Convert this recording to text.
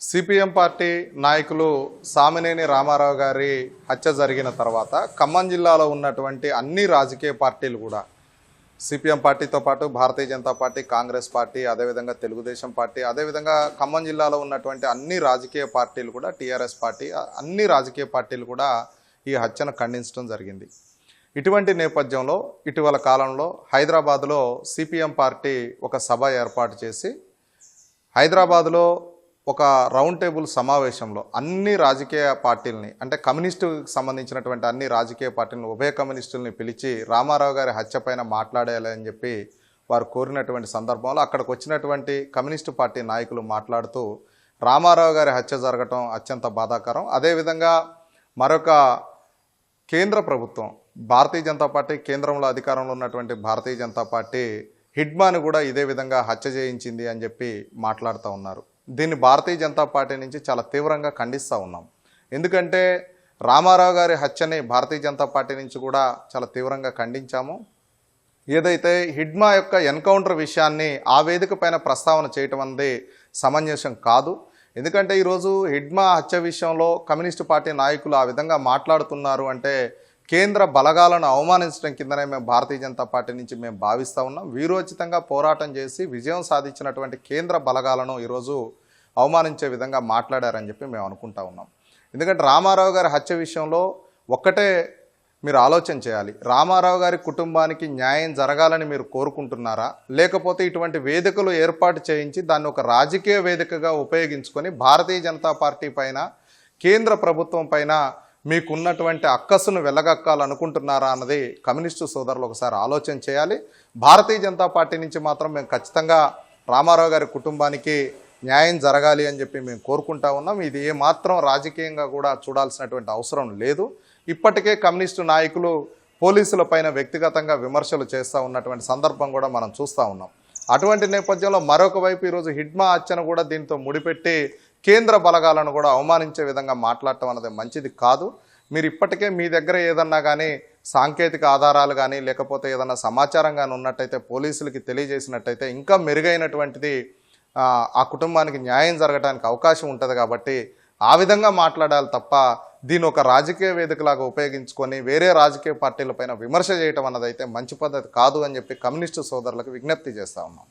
CPM party నాయకులు సామినేని రామారావు గారి హత్య జరిగిన తర్వాత ఖమ్మం జిల్లాలో ఉన్నటువంటి అన్ని రాజకీయ పార్టీలు కూడా సిపిఎం పార్టీతో పాటు Bharatiya Janata party Congress party అదేవిధంగా తెలుగుదేశం పార్టీ అదేవిధంగా ఖమ్మం జిల్లాలో ఉన్నటువంటి అన్ని రాజకీయ పార్టీలు కూడా టీఆర్ఎస్ పార్టీ అన్ని రాజకీయ పార్టీలు కూడా ఈ హత్యను ఖండించడం జరిగింది. ఇటువంటి నేపథ్యంలో ఇటీవల కాలంలో హైదరాబాద్లో సిపిఎం పార్టీ ఒక సభ ఏర్పాటు చేసి హైదరాబాద్లో ఒక రౌండ్ టేబుల్ సమావేశంలో అన్ని రాజకీయ పార్టీలని అంటే కమ్యూనిస్టుకి సంబంధించినటువంటి అన్ని రాజకీయ పార్టీలను ఉభయ కమ్యూనిస్టుల్ని పిలిచి రామారావు గారి హత్య పైన మాట్లాడేయాలి అని చెప్పి వారు కోరినటువంటి సందర్భంలో అక్కడికి వచ్చినటువంటి కమ్యూనిస్టు పార్టీ నాయకులు మాట్లాడుతూ రామారావు గారి హత్య జరగటం అత్యంత బాధాకరం. అదేవిధంగా మరొక కేంద్ర ప్రభుత్వం భారతీయ జనతా పార్టీ కేంద్రంలో అధికారంలో ఉన్నటువంటి భారతీయ జనతా పార్టీ హిడ్మాను కూడా ఇదే విధంగా హత్య చేయించింది అని చెప్పి మాట్లాడుతూ ఉన్నారు. దీన్ని భారతీయ జనతా పార్టీ నుంచి చాలా తీవ్రంగా ఖండిస్తూ ఉన్నాం. ఎందుకంటే రామారావు గారి హత్యని భారతీయ జనతా పార్టీ నుంచి కూడా చాలా తీవ్రంగా ఖండించాము. ఏదైతే హిడ్మా యొక్క ఎన్కౌంటర్ విషయాన్ని ఆ వేదిక పైన ప్రస్తావన చేయటం అనేది సమంజసం కాదు. ఎందుకంటే ఈరోజు హిడ్మా హత్య విషయంలో కమ్యూనిస్టు పార్టీ నాయకులు ఆ విధంగా మాట్లాడుతున్నారు అంటే కేంద్ర బలగాలను అవమానించడం కిందనే మేము భారతీయ జనతా పార్టీ నుంచి మేము భావిస్తూ ఉన్నాం. వీరోచితంగా పోరాటం చేసి విజయం సాధించినటువంటి కేంద్ర బలగాలను ఈరోజు అవమానించే విధంగా మాట్లాడారని చెప్పి మేము అనుకుంటా ఉన్నాం. ఎందుకంటే రామారావు గారి హత్య విషయంలో ఒక్కటే మీరు ఆలోచన చేయాలి. రామారావు గారి కుటుంబానికి న్యాయం జరగాలని మీరు కోరుకుంటున్నారా? లేకపోతే ఇటువంటి వేదికలు ఏర్పాటు చేయించి దాన్ని ఒక రాజకీయ వేదికగా ఉపయోగించుకొని భారతీయ జనతా పార్టీ పైన కేంద్ర ప్రభుత్వం పైన మీకున్నటువంటి అక్కసును వెళ్ళగక్కాలనుకుంటున్నారా అన్నది కమ్యూనిస్టు సోదరులు ఒకసారి ఆలోచన చేయాలి. భారతీయ జనతా పార్టీ నుంచి మాత్రం మేము ఖచ్చితంగా రామారావు గారి కుటుంబానికి న్యాయం జరగాలి అని చెప్పి మేము కోరుకుంటా ఉన్నాం. ఇది ఏ మాత్రం రాజకీయంగా కూడా చూడాల్సినటువంటి అవసరం లేదు. ఇప్పటికే కమ్యూనిస్టు నాయకులు పోలీసుల పైన వ్యక్తిగతంగా విమర్శలు చేస్తూ ఉన్నటువంటి సందర్భం కూడా మనం చూస్తూ ఉన్నాం. అటువంటి నేపథ్యంలో మరొక వైపు ఈరోజు హిడ్మా హత్యను కూడా దీంతో ముడిపెట్టి కేంద్ర బలగాలను కూడా అవమానించే విధంగా మాట్లాడటం అనేది మంచిది కాదు. మీరు ఇప్పటికే మీ దగ్గర ఏదన్నా కానీ సాంకేతిక ఆధారాలు కానీ లేకపోతే ఏదన్నా సమాచారం కానీ ఉన్నట్టయితే పోలీసులకి తెలియజేసినట్టయితే ఇంకా మెరుగైనటువంటిది ఆ కుటుంబానికి న్యాయం జరగడానికి అవకాశం ఉంటుంది కాబట్టి ఆ విధంగా మాట్లాడాలి తప్ప దీని ఒక రాజకీయ వేదికలాగా ఉపయోగించుకొని వేరే రాజకీయ పార్టీలపైన విమర్శ చేయటం అన్నదైతే మంచి పద్ధతి కాదు అని చెప్పి కమ్యూనిస్టు సోదరులకు విజ్ఞప్తి చేస్తా ఉన్నాం.